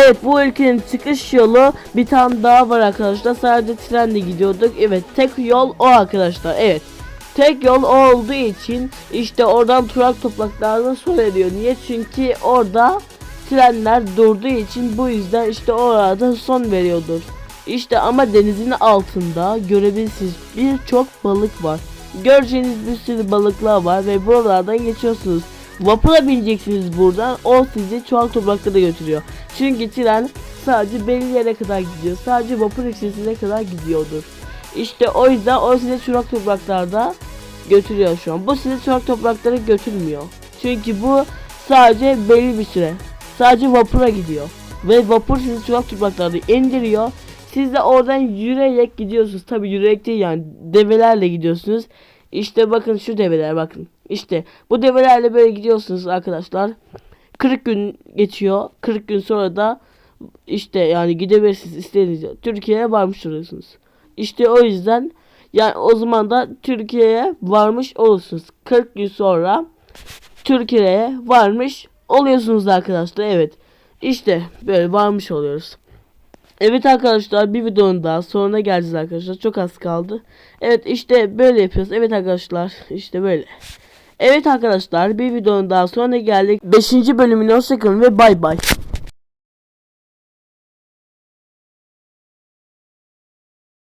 Evet bu ülkenin çıkış yolu bir tane daha var arkadaşlar. Sadece trenle gidiyorduk. Evet tek yol o arkadaşlar. Evet. Tek yol o olduğu için işte oradan turak topraklarına son ediyor. Niye? Çünkü orada trenler durduğu için bu yüzden işte orada son veriyordur. İşte ama denizin altında görebilirsiniz birçok balık var. Göreceğiniz bir sürü balıklar var ve buralardan geçiyorsunuz. Vapura bineceksiniz buradan. O sizi çoğal topraklara götürüyor. Çünkü tren sadece belli yere kadar gidiyor. Sadece vapur yükseltisine kadar gidiyordur. İşte o yüzden o sizi çorak topraklarda götürüyor şu an. Bu sizi çorak topraklara götürmüyor. Çünkü bu sadece belli bir süre. Sadece vapura gidiyor. Ve vapur sizi çorak topraklarda indiriyor. Siz de oradan yürüyerek gidiyorsunuz. Tabi yürüyerek değil yani develerle gidiyorsunuz. İşte bakın şu develer bakın. İşte bu develerle böyle gidiyorsunuz arkadaşlar. 40 gün geçiyor. 40 gün sonra da işte yani gidebilirsiniz istediğiniz. Türkiye'ye varmış oluyorsunuz. İşte o yüzden yani o zaman da Türkiye'ye varmış olursunuz. 40 gün sonra Türkiye'ye varmış oluyorsunuz arkadaşlar. Evet. İşte böyle varmış oluyoruz. Evet arkadaşlar bir videonun daha sonuna geleceğiz arkadaşlar. Çok az kaldı. Evet işte böyle yapıyoruz. Evet arkadaşlar işte böyle. Evet arkadaşlar bir videonun daha sonuna geldik. 5. bölümüne hoşçakalın ve bay bay.